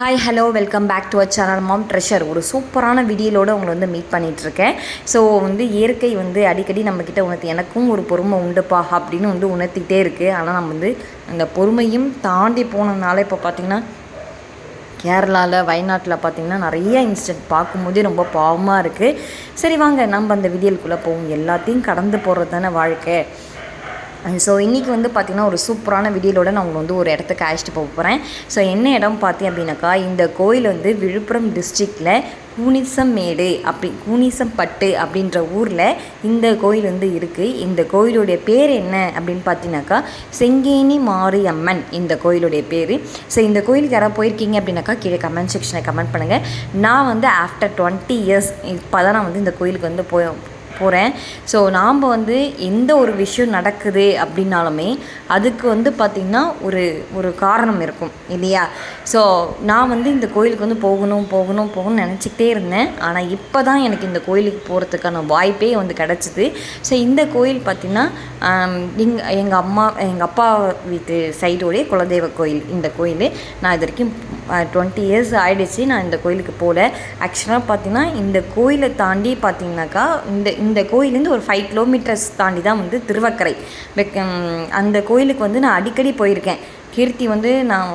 Hi hello welcome back to our channel Mom Treasure ஒரு சூப்பரான வீடியோலோடு உங்களை வந்து மீட் பண்ணிகிட்ருக்கேன் ஸோ வந்து இயற்கை வந்து அடிக்கடி நம்மக்கிட்ட உணர்த்தி எனக்கும் ஒரு பொறுமை உண்டுப்பா அப்படின்னு வந்து உணர்த்திக்கிட்டே இருக்குது ஆனால் நம்ம வந்து அந்த பொறுமையும் தாண்டி போனதுனால இப்போ பார்த்திங்கன்னா கேரளாவில் வயநாட்டில் பார்த்திங்கன்னா நிறைய இன்சிடென்ட் பார்க்கும்போதே ரொம்ப பாவமாக இருக்குது சரி வாங்க நம்ம அந்த வீடியோக்குள்ளே போவோம். எல்லாத்தையும் கடந்து போகிறது தானே வாழ்க்கை. ஸோ இன்றைக்கி வந்து பார்த்திங்கன்னா ஒரு சூப்பரான வீடியோட நான் உங்களை வந்து ஒரு இடத்துக்கு அழைச்சிட்டு போக போகிறேன் ஸோ என்ன இடம் பார்த்தேன் அப்படின்னாக்கா இந்த கோயில் வந்து விழுப்புரம் டிஸ்ட்ரிக்டில் கூனிசம்மேடு அப்படி கூனிசம்பட்டு அப்படின்ற ஊரில் இந்த கோயில் வந்து இருக்குது இந்த கோயிலுடைய பேர் என்ன அப்படின்னு பார்த்தீங்கன்னாக்கா செங்கேனி மாரியம்மன் இந்த கோயிலுடைய பேர். ஸோ இந்த கோயிலுக்கு யாராவது போயிருக்கீங்க அப்படின்னாக்கா கீழே கமெண்ட் செக்ஷனில் கமெண்ட் பண்ணுங்கள் நான் வந்து ஆஃப்டர் டுவெண்ட்டி இயர்ஸ் இப்போ தான் நான் வந்து இந்த கோயிலுக்கு வந்து போய் போகிறேன் ஸோ நாம் வந்து எந்த ஒரு விஷயம் நடக்குது அப்படின்னாலுமே அதுக்கு வந்து பார்த்திங்கன்னா ஒரு ஒரு காரணம் இருக்கும் இல்லையா? ஸோ நான் வந்து இந்த கோயிலுக்கு வந்து போகணும் போகணும் போகணும்னு நினச்சிக்கிட்டே இருந்தேன். ஆனால் இப்போ தான் எனக்கு இந்த கோயிலுக்கு போகிறதுக்கான வாய்ப்பே வந்து கிடச்சிது. ஸோ இந்த கோயில் பார்த்திங்கன்னா எங்கள் எங்கள் அம்மா எங்கள் அப்பா வீட்டு சைடோடைய குலதெய்வ கோயில். இந்த கோயில் நான் இது வரைக்கும் டுவெண்ட்டி இயர்ஸ் ஆகிடுச்சு நான் இந்த கோயிலுக்கு போகல ஆக்சுவலாக பார்த்தீங்கன்னா இந்த கோயிலை தாண்டி பார்த்தீங்கன்னாக்கா இந்த இந்த கோயிலேருந்து ஒரு ஃபைவ் கிலோமீட்டர்ஸ் தாண்டி தான் வந்து திருவக்கரை. அந்த கோயிலுக்கு வந்து நான் அடிக்கடி போயிருக்கேன். கீர்த்தி வந்து நான்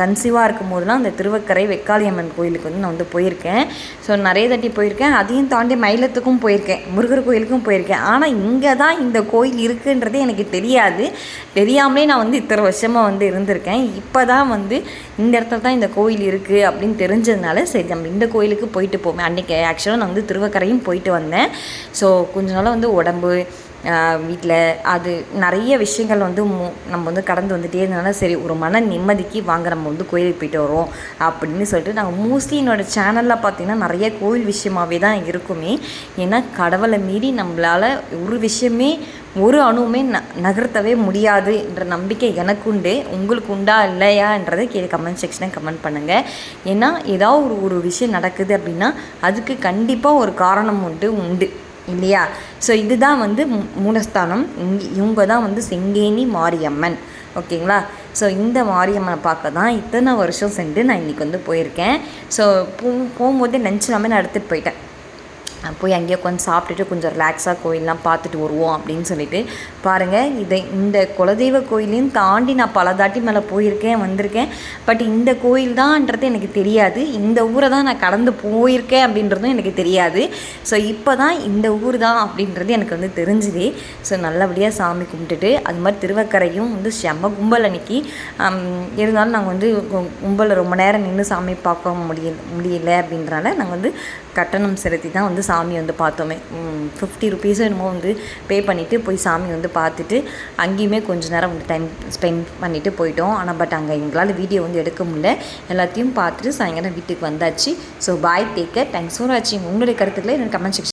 கன்சீவாக இருக்கும்போதுலாம் அந்த திருவக்கரை வெக்காளியம்மன் கோயிலுக்கு வந்து நான் வந்து போயிருக்கேன். ஸோ நிறைய தட்டி போயிருக்கேன். அதையும் தாண்டி மயிலத்துக்கும் போயிருக்கேன். முருகர் கோயிலுக்கும் போயிருக்கேன். ஆனால் இங்கே தான் இந்த கோயில் இருக்குன்றதே எனக்கு தெரியாது. தெரியாமலே நான் வந்து இத்தனை வருஷமாக வந்து இருந்திருக்கேன். இப்போ தான் வந்து இந்த இடத்துல தான் இந்த கோயில் இருக்குது அப்படின்னு தெரிஞ்சதுனால சரி நம்ம இந்த கோயிலுக்கு போயிட்டு போவேன் அன்றைக்கி ஆக்சுவலாக நான் வந்து திருவக்கரையும் போயிட்டு வந்தேன். ஸோ கொஞ்ச நாளாக வந்து உடம்பு வீட்டில் அது நிறைய விஷயங்கள் வந்து மு நம்ம வந்து கடந்து வந்துகிட்டே இருந்தனால சரி ஒரு மன நிம்மதிக்கு வாங்க நம்ம வந்து கோயிலுக்கு போயிட்டு வரோம் அப்படின்னு சொல்லிட்டு நாங்கள் மோஸ்ட்லி என்னோடய சேனலில் பார்த்திங்கன்னா நிறைய கோயில் விஷயமாகவே தான் இருக்குமே. ஏன்னா கடவுளை மீறி நம்மளால் ஒரு விஷயமே ஒரு அணுவுமே ந நகர்த்தவே முடியாது என்ற நம்பிக்கை எனக்கு உண்டு. உங்களுக்கு உண்டா இல்லையான்றதை கீழே கமெண்ட் செக்ஷனை கமெண்ட் பண்ணுங்கள் ஏன்னா ஏதாவது ஒரு ஒரு விஷயம் நடக்குது அப்படின்னா அதுக்கு கண்டிப்பாக ஒரு காரணம் உண்டு உண்டு. இல்லையா? ஸோ இதுதான் வந்து மூலஸ்தானம். இங்கே இவங்க தான் வந்து செங்கேணி மாரியம்மன். ஓகேங்களா? ஸோ இந்த மாரியம்மனை பார்க்க தான் இத்தனை வருஷம் சென்று நான் இன்றைக்கி வந்து போயிருக்கேன். ஸோ போ போகும்போதே நினச்சிடாமல் நான் எடுத்துகிட்டு போயிட்டேன். போய் அங்கேயே கொஞ்சம் சாப்பிட்டுட்டு கொஞ்சம் ரிலாக்ஸாக கோயிலெலாம் பார்த்துட்டு வருவோம் அப்படின்னு சொல்லிட்டு பாருங்கள் இதை இந்த குலதெய்வ கோயிலையும் தாண்டி நான் பல தாட்டி மேலே போயிருக்கேன் வந்திருக்கேன். பட் இந்த கோயில் தான்ன்றது எனக்கு தெரியாது. இந்த ஊரை தான் நான் கடந்து போயிருக்கேன் அப்படின்றதும் எனக்கு தெரியாது. ஸோ இப்போ தான் இந்த ஊர் தான் அப்படின்றது எனக்கு வந்து தெரிஞ்சுது. ஸோ நல்லபடியாக சாமி கும்பிட்டுட்டு அது மாதிரி திருவக்கரையும் வந்து செம்ம கும்பல் அன்னைக்கு. இருந்தாலும் நாங்கள் வந்து கும்பலில் ரொம்ப நேரம் நின்று சாமி பார்க்க முடியல முடியல அப்படின்றனால நாங்கள் வந்து கட்டணம் செலுத்தி தான் வந்து சாமி வந்து பார்த்தோமே. ஃபிஃப்டி ருபீஸும் என்னமோ வந்து பே பண்ணிவிட்டு போய் சாமி வந்து பார்த்துட்டு அங்கேயுமே கொஞ்ச நேரம் வந்து டைம் ஸ்பெண்ட் பண்ணிவிட்டு போயிட்டோம். ஆனால் பட் அங்கே எங்களால் வீடியோ வந்து எடுக்க முடியல. எல்லாத்தையும் பார்த்துட்டு சாயங்காலம் வீட்டுக்கு வந்தாச்சு. So bye take care thanks for வாட்சிங் உங்களுடைய கருத்துக்களை எனக்கு கமெண்ட் செக்ஷன்